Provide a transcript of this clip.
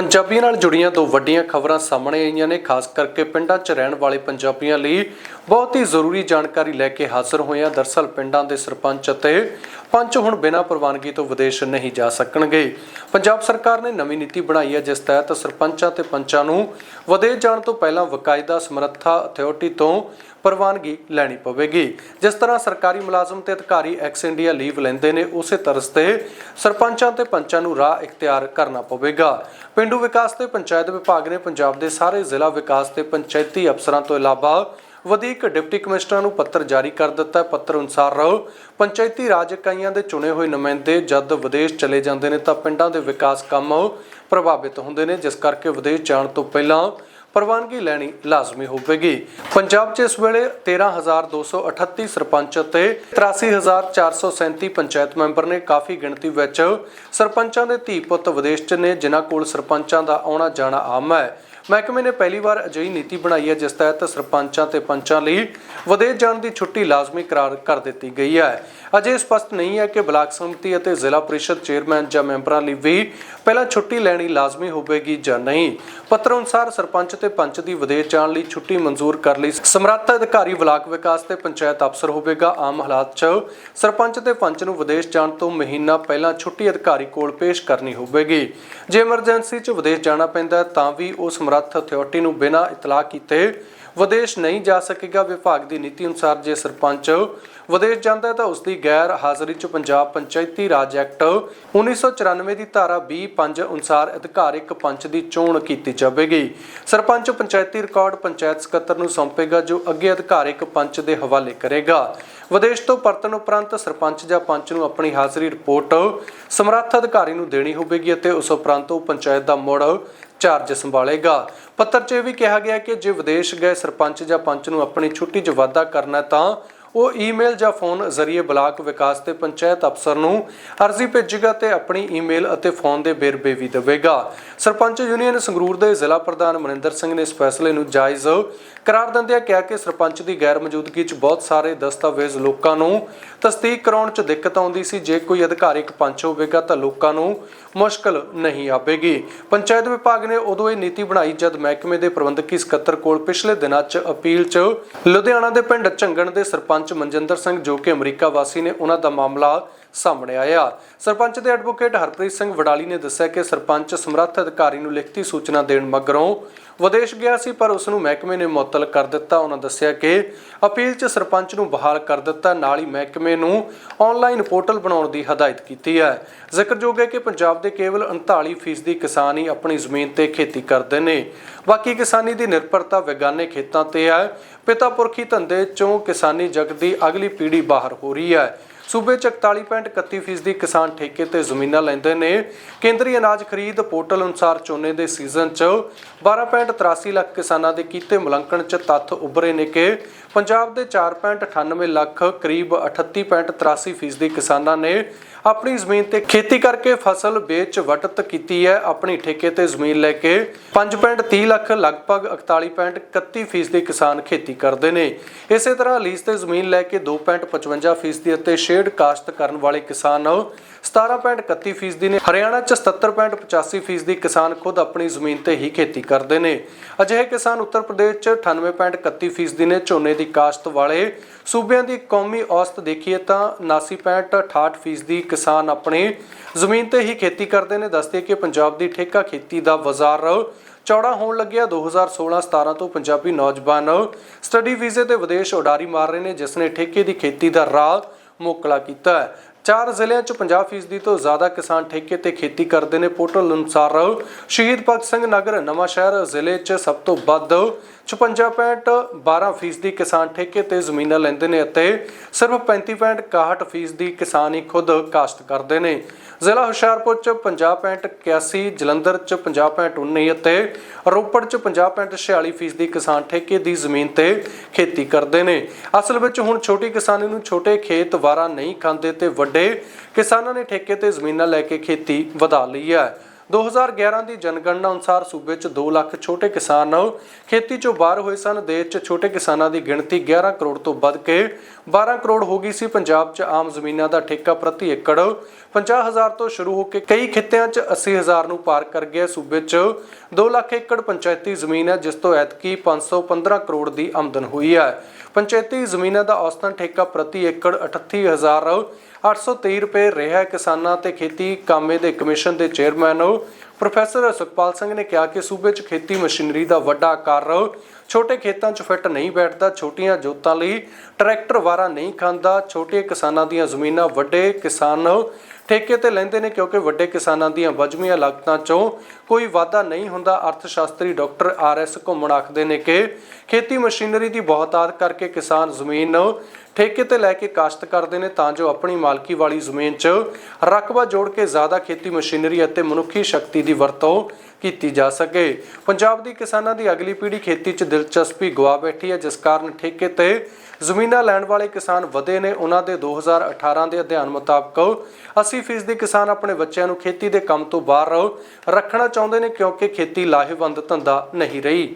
ਪੰਜਾਬੀਆਂ ਨਾਲ ਜੁੜੀਆਂ ਦੋ ਵੱਡੀਆਂ ਖਬਰਾਂ ਸਾਹਮਣੇ ਆਈਆਂ ਨੇ, ਖਾਸ ਕਰਕੇ ਪਿੰਡਾਂ 'ਚ ਰਹਿਣ ਵਾਲੇ ਪੰਜਾਬੀਆਂ ਲਈ ਬਹੁਤ ਹੀ ਜ਼ਰੂਰੀ ਜਾਣਕਾਰੀ ਲੈ ਕੇ ਹਾਜ਼ਰ ਹੋਏ ਹਾਂ। ਦਰਸਲ ਪਿੰਡਾਂ ਦੇ ਸਰਪੰਚ ਅਤੇ ਪੰਚ ਹੁਣ ਬਿਨਾਂ ਪ੍ਰਵਾਨਗੀ ਤੋਂ ਵਿਦੇਸ਼ ਨਹੀਂ ਜਾ ਸਕਣਗੇ। ਪੰਜਾਬ ਸਰਕਾਰ ਨੇ ਨਵੀਂ ਨੀਤੀ ਬਣਾਈ ਹੈ, ਜਿਸ ਤਹਿਤ ਸਰਪੰਚਾਂ ਤੇ ਪੰਚਾਂ ਨੂੰ ਵਿਦੇਸ਼ ਜਾਣ ਤੋਂ ਪਹਿਲਾਂ ਵਕਾਇਦਾ ਸਮਰੱਥਾ ਅਥਾਰਟੀ ਤੋਂ ਪ੍ਰਵਾਨਗੀ ਲੈਣੀ ਪਵੇਗੀ। ਜਿਸ ਤਰ੍ਹਾਂ ਸਰਕਾਰੀ ਮੁਲਾਜ਼ਮ ਤੇ ਅਧਿਕਾਰੀ ਐਕਸ ਇੰਡੀਆ ਲੀਵ ਲੈਂਦੇ ਨੇ, ਉਸੇ ਤਰ੍ਹਾਂ ਤੇ ਸਰਪੰਚਾਂ ਤੇ ਪੰਚਾਂ ਨੂੰ ਰਾਹ ਇਖਤਿਆਰ ਕਰਨਾ ਪਵੇਗਾ। ਪਿੰਡੂ ਵਿਕਾਸ ਤੇ ਪੰਚਾਇਤ ਵਿਭਾਗ ਨੇ ਪੰਜਾਬ ਦੇ ਸਾਰੇ ਜ਼ਿਲ੍ਹਾ ਵਿਕਾਸ ਤੇ ਪੰਚਾਇਤੀ ਅਫਸਰਾਂ ਤੋਂ ਇਲਾਵਾ ਵਧੀਕ ਡਿਪਟੀ ਕਮਿਸ਼ਨਰਾਂ ਨੂੰ ਪੱਤਰ ਜਾਰੀ ਕਰ ਦਿੱਤਾ ਪੱਤਰ ਅਨੁਸਾਰ ਪੰਚਾਇਤੀ ਰਾਜ ਇਕਾਈਆਂ ਦੇ ਚੁਣੇ ਹੋਏ ਨੁਮਾਇੰਦੇ ਜਦ ਵਿਦੇਸ਼ ਚਲੇ ਜਾਂਦੇ ਨੇ ਤਾਂ ਪਿੰਡਾਂ ਦੇ ਵਿਕਾਸ ਕੰਮ ਪ੍ਰਭਾਵਿਤ ਹੁੰਦੇ ਨੇ, ਜਿਸ ਕਰਕੇ ਵਿਦੇਸ਼ ਜਾਣ ਤੋਂ ਪਹਿਲਾਂ ਪ੍ਰਵਾਨਗੀ ਲੈਣੀ ਲਾਜ਼ਮੀ ਹੋਵੇਗੀ। ਪੰਜਾਬ 'ਚ ਇਸ ਵੇਲੇ 13238 ਸਰਪੰਚ ਅਤੇ 83437 ਪੰਚਾਇਤ ਮੈਂਬਰ ਨੇ ਕਾਫੀ ਗਿਣਤੀ ਵਿੱਚ ਸਰਪੰਚਾਂ ਦੇ ਧੀ ਪੁੱਤ ਵਿਦੇਸ਼ 'ਚ ਨੇ, ਜਿਨ੍ਹਾਂ ਕੋਲ ਸਰਪੰਚਾਂ ਦਾ ਆਉਣਾ ਜਾਣਾ ਆਮ ਹੈ। ਮਹਿਕਮੇ ਨੇ ਪਹਿਲੀ ਵਾਰ ਅਜਿਹੀ ਨੀਤੀ ਬਣਾਈ ਹੈ, ਜਿਸ ਤਹਿਤ ਸਰਪੰਚਾਂ ਤੇ ਪੰਚਾਂ ਲਈ ਵਿਦੇਸ਼ ਜਾਣ ਦੀ ਛੁੱਟੀ ਲਾਜ਼ਮੀ ਕਰਾਰ ਕਰ ਦਿੱਤੀ ਗਈ ਹੈ। ਅਜੇ ਸਪਸ਼ਟ ਨਹੀਂ ਹੈ ਕਿ ਬਲਾਕ ਸੰਮਤੀ ਅਤੇ ਜ਼ਿਲ੍ਹਾ ਪ੍ਰੀਸ਼ਦ ਚੇਅਰਮੈਨ ਜਾਂ ਮੈਂਬਰਾਂ ਲਈ ਵੀ ਪਹਿਲਾਂ ਛੁੱਟੀ ਲੈਣੀ ਲਾਜ਼ਮੀ ਹੋਵੇਗੀ ਜਾਂ ਨਹੀਂ। ਪੱਤਰ ਅਨੁਸਾਰ ਸਰਪੰਚ ਤੇ ਪੰਚ ਦੀ ਵਿਦੇਸ਼ ਜਾਣ ਲਈ ਛੁੱਟੀ ਮਨਜ਼ੂਰ ਕਰ ਲਈ ਸਮਰੱਥ ਅਧਿਕਾਰੀ ਬਲਾਕ ਵਿਕਾਸ ਤੇ ਪੰਚਾਇਤ ਅਫਸਰ ਹੋਵੇਗਾ। ਆਮ ਹਾਲਾਤ 'ਚ ਸਰਪੰਚ ਤੇ ਪੰਚ ਨੂੰ ਵਿਦੇਸ਼ ਜਾਣ ਤੋਂ ਮਹੀਨਾ ਪਹਿਲਾਂ ਛੁੱਟੀ ਅਧਿਕਾਰੀ ਕੋਲ ਪੇਸ਼ ਕਰਨੀ ਹੋਵੇਗੀ। ਜੇ ਐਮਰਜੈਂਸੀ 'ਚ ਵਿਦੇਸ਼ ਜਾਣਾ ਪੈਂਦਾ ਤਾਂ ਵੀ ਉਹ ਸਮਰੱਥ ਅਥਾਰਟੀ ਨੂੰ ਬਿਨਾਂ ਇਤਲਾਹ ਕੀਤੇ ਵਿਦੇਸ਼ ਨਹੀਂ ਜਾ ਸਕੇਗਾ। ਵਿਭਾਗ ਦੀ ਨੀਤੀ ਅਨੁਸਾਰ ਜੇ ਸਰਪੰਚ ਵਿਦੇਸ਼ ਜਾਂਦਾ ਹੈ ਤਾਂ ਉਸ ਦੀ ਗੈਰ ਹਾਜ਼ਰੀ 'ਚ ਪੰਜਾਬ ਪੰਚਾਇਤੀ ਰਾਜ ਐਕਟ 1994 ਦੀ ਧਾਰਾ 20.5 ਅਨੁਸਾਰ ਅਧਿਕਾਰਿਕ ਪੰਚ ਦੀ ਚੋਣ ਕੀਤੀ ਜਾਵੇਗੀ। ਸਰਪੰਚ ਪੰਚਾਇਤੀ ਰਿਕਾਰਡ ਪੰਚਾਇਤ ਸਕੱਤਰ ਨੂੰ ਸੌਂਪੇਗਾ, ਜੋ ਅੱਗੇ ਅਧਿਕਾਰਿਕ ਪੰਚ ਦੇ ਹਵਾਲੇ ਕਰੇਗਾ। ਵਿਦੇਸ਼ ਤੋਂ ਪਰਤਣ ਉਪਰੰਤ ਸਰਪੰਚ ਜਾਂ ਪੰਚ ਨੂੰ ਆਪਣੀ ਹਾਜ਼ਰੀ ਰਿਪੋਰਟ ਸਮਰੱਥ ਅਧਿਕਾਰੀ ਨੂੰ ਦੇਣੀ ਹੋਵੇਗੀ ਅਤੇ ਉਸ ਉਪਰੰਤ ਉਹ ਪੰਚਾਇਤ ਦਾ ਮੁੜ ਚਾਰਜ ਸੰਭਾਲੇਗਾ। ਪੱਤਰ 'ਚ ਇਹ ਵੀ ਕਿਹਾ ਗਿਆ ਕਿ ਜੇ ਵਿਦੇਸ਼ ਗਏ ਸਰਪੰਚ ਜਾਂ ਪੰਚ ਨੂੰ ਆਪਣੀ ਛੁੱਟੀ 'ਚ ਵਾਧਾ ਕਰਨਾ ਤਾਂ ਉਹ ਈਮੇਲ ਜਾਂ ਫੋਨ ਜ਼ਰੀਏ ਬਲਾਕ ਵਿਕਾਸ ਤੇ ਪੰਚਾਇਤ ਅਫਸਰ ਨੂੰ ਅਰਜ਼ੀ ਭੇਜੇਗਾ ਤੇ ਆਪਣੀ ਈਮੇਲ ਅਤੇ ਫੋਨ ਦੇ ਵੇਰਵੇ ਵੀ ਦੇਵੇਗਾ। ਸਰਪੰਚ ਯੂਨੀਅਨ ਸੰਗਰੂਰ ਦੇ ਜ਼ਿਲ੍ਹਾ ਪ੍ਰਧਾਨ ਮਨਿੰਦਰ ਸਿੰਘ ਨੇ ਇਸ ਫੈਸਲੇ ਨੂੰ ਜਾਇਜ਼ ਕਰਾਰ ਦਿੰਦਿਆਂ ਕਿਹਾ ਕਿ ਸਰਪੰਚ ਦੀ ਗੈਰ ਮੌਜੂਦਗੀ 'ਚ ਬਹੁਤ ਸਾਰੇ ਦਸਤਾਵੇਜ਼ ਲੋਕਾਂ ਨੂੰ ਤਸਦੀਕ ਕਰਾਉਣ 'ਚ ਦਿੱਕਤ ਆਉਂਦੀ ਸੀ। ਜੇ ਕੋਈ ਅਧਿਕਾਰਿਕ ਪੰਚ ਹੋਵੇਗਾ ਤਾਂ ਲੋਕਾਂ ਨੂੰ ਮੁਸ਼ਕਲ ਨਹੀਂ ਆਵੇਗੀ। ਪੰਚਾਇਤ ਵਿਭਾਗ ਨੇ ਉਦੋਂ ਇਹ ਨੀਤੀ ਬਣਾਈ ਜਦ ਮਹਿਕਮੇ ਦੇ ਪ੍ਰਬੰਧਕੀ ਸਕੱਤਰ ਕੋਲ ਪਿਛਲੇ ਦਿਨਾਂ 'ਚ ਅਪੀਲ 'ਚ ਲੁਧਿਆਣਾ ਦੇ ਪਿੰਡ ਝੰਗਣ ਦੇ ਸਰਪੰਚ ਮਨਜਿੰਦਰ ਸਿੰਘ ਜੋ ਕਿ ਅਮਰੀਕਾ ਵਾਸੀ ਨੇ ਉਹਨਾਂ ਦਾ ਮਾਮਲਾ ਸਾਹਮਣੇ ਆਇਆ। ਸਰਪੰਚ ਦੇ ਐਡਵੋਕੇਟ ਹਰਪ੍ਰੀਤ ਸਿੰਘ ਵਡਾਲੀ ਨੇ ਦੱਸਿਆ ਕਿ ਸਰਪੰਚ ਸਮਰੱਥ ਅਧਿਕਾਰੀ ਨੂੰ ਲਿਖਤੀ ਸੂਚਨਾ ਦੇਣ ਮਗਰੋਂ ਵਿਦੇਸ਼ ਗਿਆ ਸੀ, ਪਰ ਉਸ ਨੂੰ ਮਹਿਕਮੇ ਨੇ ਮੁਅੱਤਲ ਕਰ ਦਿੱਤਾ। ਉਹਨਾਂ ਦੱਸਿਆ ਕਿ ਅਪੀਲ 'ਚ ਸਰਪੰਚ ਨੂੰ ਬਹਾਲ ਕਰ ਦਿੱਤਾ। ਨਾਲ ਹੀ ਮਹਿਕਮੇ ਨੂੰ ਆਨਲਾਈਨ ਪੋਰਟਲ ਬਣਾਉਣ ਦੀ ਹਦਾਇਤ ਕੀਤੀ ਹੈ। ਜ਼ਿਕਰਯੋਗ ਹੈ ਕਿ ਪੰਜਾਬ ਦੇ ਕੇਵਲ 39% ਕਿਸਾਨ ਹੀ ਆਪਣੀ ਜ਼ਮੀਨ ਤੇ ਖੇਤੀ ਕਰਦੇ ਨੇ। ਬਾਕੀ ਕਿਸਾਨੀ ਦੀ ਨਿਰਭਰਤਾ ਵਿਗਾਨੇ ਖੇਤਾਂ ਤੇ ਹੈ। ਪਿਤਾ ਪੁਰਖੀ ਧੰਦੇ 'ਚੋਂ ਕਿਸਾਨੀ ਜਗਤ ਦੀ ਅਗਲੀ ਪੀੜ੍ਹੀ ਬਾਹਰ ਹੋ ਰਹੀ ਹੈ। ਸੂਬੇ 'ਚ 41.31% ਦੀ ਕਿਸਾਨ ਠੇਕੇ ਤੇ ਜ਼ਮੀਨਾਂ ਲੈਂਦੇ ਨੇ। ਕੇਂਦਰੀ ਅਨਾਜ ਖਰੀਦ ਪੋਰਟਲ ਅਨੁਸਾਰ ਝੋਨੇ ਦੇ ਸੀਜ਼ਨ 'ਚ 12.83 ਲੱਖ ਕਿਸਾਨਾਂ ਦੇ ਕੀਤੇ ਮੁਲਾਂਕਣ 'ਚ ਤੱਥ ਉੱਭਰੇ ਨੇ ਕਿ ਪੰਜਾਬ ਦੇ 4.98 ਲੱਖ, ਕਰੀਬ 38.83% ਦੀ ਕਿਸਾਨਾਂ ਨੇ ਆਪਣੀ ਜ਼ਮੀਨ ਤੇ ਖੇਤੀ ਕਰਕੇ ਫਸਲ ਵੇਚ ਵਟਤ ਕੀਤੀ ਹੈ। ਆਪਣੀ ਠੇਕੇ ਤੇ ਜ਼ਮੀਨ ਲੈ ਕੇ 5.30 ਲੱਖ, ਲਗਭਗ 41.31% ਦੇ ਕਿਸਾਨ ਖੇਤੀ ਕਰਦੇ ਨੇ। ਇਸੇ ਤਰ੍ਹਾਂ ਲੀਜ਼ ਤੇ ਜ਼ਮੀਨ ਲੈ ਕੇ 2.55% ਦੀ ਅਤੇ ਸ਼ੇਡ ਕਾਸ਼ਤ ਕਰਨ ਵਾਲੇ ਕਿਸਾਨ 17.31% ਦੀ ਨੇ। ਹਰਿਆਣਾ 'ਚ 77.85% ਦੀ ਕਿਸਾਨ ਖੁਦ ਆਪਣੀ ਜ਼ਮੀਨ ਤੇ ਹੀ ਖੇਤੀ ਕਰਦੇ ਨੇ। ਅਜਿਹੇ ਕਿਸਾਨ ਉੱਤਰ ਪ੍ਰਦੇਸ਼ 'ਚ 98.31% ਦੀ ਨੇ, ਝੋਨੇ ਦੀ ਕਾਸ਼ਤ ਵਾਲੇ ਸੂਬਿਆਂ ਦੀ ਕੌਮੀ ਔਸਤ ਦੇਖੀਏ ਤਾਂ 79.68% ਦੀ ਕਿਸਾਨ ਆਪਣੀ ਜ਼ਮੀਨ ਤੇ ਹੀ ਖੇਤੀ ਕਰਦੇ ਨੇ। ਦੱਸਦੇ ਕਿ ਪੰਜਾਬ ਦੀ ਠੇਕਾ ਖੇਤੀ ਦਾ ਬਾਜ਼ਾਰ ਚੌੜਾ ਹੋਣ ਲੱਗਿਆ। 2016-17 ਤੋਂ ਪੰਜਾਬੀ ਨੌਜਵਾਨ ਸਟੱਡੀ ਵੀਜ਼ੇ ਤੇ ਵਿਦੇਸ਼ ਉਡਾਰੀ ਮਾਰ ਰਹੇ ਨੇ, ਜਿਸ ਨੇ ਠੇਕੇ ਦੀ ਖੇਤੀ ਦਾ ਰਾਹ ਮੋਕਲਾ ਕੀਤਾ ਚਾਰ ਜ਼ਿਲ੍ਹਿਆਂ 'ਚ 50% ਤੋਂ ਜ਼ਿਆਦਾ ਕਿਸਾਨ ਠੇਕੇ ਤੇ ਖੇਤੀ ਕਰਦੇ ਨੇ। ਪੋਰਟਲ ਅਨੁਸਾਰ ਸ਼ਹੀਦ ਭਗਤ ਸਿੰਘ ਨਗਰ ਨਵਾਂ ਸ਼ਹਿਰ ਜ਼ਿਲ੍ਹੇ 'ਚ ਸਭ ਤੋਂ ਵੱਧ 56.12% ਦੀ ਕਿਸਾਨ ਠੇਕੇ ਤੇ ਜ਼ਮੀਨਾਂ ਲੈਂਦੇ ਨੇ ਅਤੇ ਸਿਰਫ 35.61% ਦੀ ਕਿਸਾਨ ਹੀ ਖੁਦ ਕਾਸ਼ਤ ਕਰਦੇ ਨੇ। ਜ਼ਿਲ੍ਹਾ ਹੁਸ਼ਿਆਰਪੁਰ 'ਚ 50.81 ਜਲੰਧਰ 'ਚ 50.19 ਅਤੇ ਰੋਪੜ 'ਚ 50.46% ਦੀ ਕਿਸਾਨ ਠੇਕੇ ਦੀ ਜ਼ਮੀਨ ਤੇ ਖੇਤੀ ਕਰਦੇ ਨੇ। ਅਸਲ ਵਿੱਚ ਹੁਣ ਛੋਟੀ ਕਿਸਾਨੀ ਨੂੰ ਛੋਟੇ ਖੇਤ ਵਾਰਾ ਨਹੀਂ ਖਾਂਦੇ ਤੇ ਵੱਡੇ ਕਿਸਾਨਾਂ ਨੇ ਠੇਕੇ ਤੇ ਜ਼ਮੀਨਾਂ ਲੈ ਕੇ ਖੇਤੀ ਵਧਾ ਲਈ ਹੈ। 2011 ਦੀ ਜਨਗਣਨਾ ਅਨੁਸਾਰ ਸੂਬੇ 'ਚ 2 ਲੱਖ ਛੋਟੇ ਕਿਸਾਨ ਖੇਤੀ 'ਚੋਂ ਬਾਹਰ ਹੋਏ ਸਨ। ਦੇਸ਼ 'ਚ ਛੋਟੇ ਕਿਸਾਨਾਂ ਦੀ ਗਿਣਤੀ 11 ਕਰੋੜ ਤੋਂ ਵੱਧ ਕੇ 12 ਕਰੋੜ ਹੋ ਗਈ ਸੀ। ਪੰਜਾਬ 'ਚ ਆਮ ਜ਼ਮੀਨਾਂ ਦਾ ਠੇਕਾ ਪ੍ਰਤੀ ਏਕੜ 50000 ਤੋਂ ਸ਼ੁਰੂ ਹੋ ਕੇ ਕਈ ਖਿੱਤਿਆਂ 'ਚ 80000 ਨੂੰ ਪਾਰ ਕਰ ਗਿਆ। ਸੂਬੇ 'ਚ 2 ਲੱਖ ਏਕੜ ਪੰਚਾਇਤੀ ਜ਼ਮੀਨ ਹੈ, ਜਿਸ ਤੋਂ ਐਤਕੀ 515 ਕਰੋੜ ਦੀ ਆਮਦਨ ਹੋਈ ਹੈ। ਪੰਚਾਇਤੀ ਜ਼ਮੀਨਾਂ ਦਾ ਔਸਤਨ ਠੇਕਾ ਪ੍ਰਤੀ ਏਕੜ 38823 ਰੁਪਏ ਰਿਹਾ ਕਿਸਾਨਾਂ ਤੇ ਖੇਤੀ ਕਾਮੇ ਦੇ ਕਮਿਸ਼ਨ ਦੇ ਚੇਅਰਮੈਨ ਪ੍ਰੋਫੈਸਰ ਸੁਖਪਾਲ ਸਿੰਘ ਨੇ ਕਿਹਾ ਕਿ ਸੂਬੇ 'ਚ ਖੇਤੀ ਮਸ਼ੀਨਰੀ ਦਾ ਵੱਡਾ ਆਕਾਰ ਛੋਟੇ ਖੇਤਾਂ 'ਚ ਫਿੱਟ ਨਹੀਂ ਬੈਠਦਾ, ਛੋਟੀਆਂ ਜੋਤਾਂ ਲਈ ਟਰੈਕਟਰ ਵਾਰਾ ਨਹੀਂ ਖਾਂਦਾ। ਛੋਟੇ ਕਿਸਾਨਾਂ ਦੀਆਂ ਜ਼ਮੀਨਾਂ ਵੱਡੇ ਕਿਸਾਨ ਠੇਕੇ ਤੇ ਲੈਂਦੇ ਨੇ ਕਿਉਂਕਿ ਵੱਡੇ ਕਿਸਾਨਾਂ ਦੀਆਂ ਵਜਮੀਆਂ ਲਾਗਤਾਂ 'ਚੋਂ ਕੋਈ ਵਾਧਾ ਨਹੀਂ ਹੁੰਦਾ। ਅਰਥ ਸ਼ਾਸਤਰੀ ਡਾਕਟਰ ਆਰ ਐਸ ਘੁੰਮਣ ਆਖਦੇ ਨੇ ਕਿ ਖੇਤੀ ਮਸ਼ੀਨਰੀ ਦੀ ਬਹੁਤਾਤ ਕਰਕੇ ਕਿਸਾਨ ਜ਼ਮੀਨ ਠੇਕੇ ਤੇ ਲੈ ਕੇ ਕਾਸ਼ਤ ਕਰਦੇ ਨੇ ਤਾਂ ਜੋ ਆਪਣੀ ਮਾਲਕੀ ਵਾਲੀ ਜ਼ਮੀਨ 'ਚ ਰਕਬਾ ਜੋੜ ਕੇ ਜ਼ਿਆਦਾ ਖੇਤੀ ਮਸ਼ੀਨਰੀ ਅਤੇ ਮਨੁੱਖੀ ਸ਼ਕਤੀ ਦੀ ਵਰਤੋਂ ਕੀਤੀ ਜਾ ਸਕੇ। ਪੰਜਾਬ ਦੀ ਕਿਸਾਨਾਂ ਦੀ ਅਗਲੀ ਪੀੜ੍ਹੀ ਖੇਤੀ 'ਚ ਦਿਲਚਸਪੀ ਗਵਾ ਬੈਠੀ ਹੈ, ਜਿਸ ਕਾਰਨ ਠੇਕੇ ਤੇ ਜ਼ਮੀਨਾਂ ਲੈਣ ਵਾਲੇ ਕਿਸਾਨ ਵਧੇ ਨੇ। ਉਹਨਾਂ ਦੇ 2018 ਦੇ ਅਧਿਐਨ ਮੁਤਾਬਕ 80% ਦੇ ਕਿਸਾਨ ਆਪਣੇ ਬੱਚਿਆਂ ਨੂੰ ਖੇਤੀ ਦੇ ਕੰਮ ਤੋਂ ਬਾਹਰ ਰੱਖਣਾ ਚਾਹੁੰਦੇ ਨੇ, ਕਿਉਂਕਿ ਖੇਤੀ ਲਾਹੇਵੰਦ ਧੰਦਾ ਨਹੀਂ ਰਹੀ।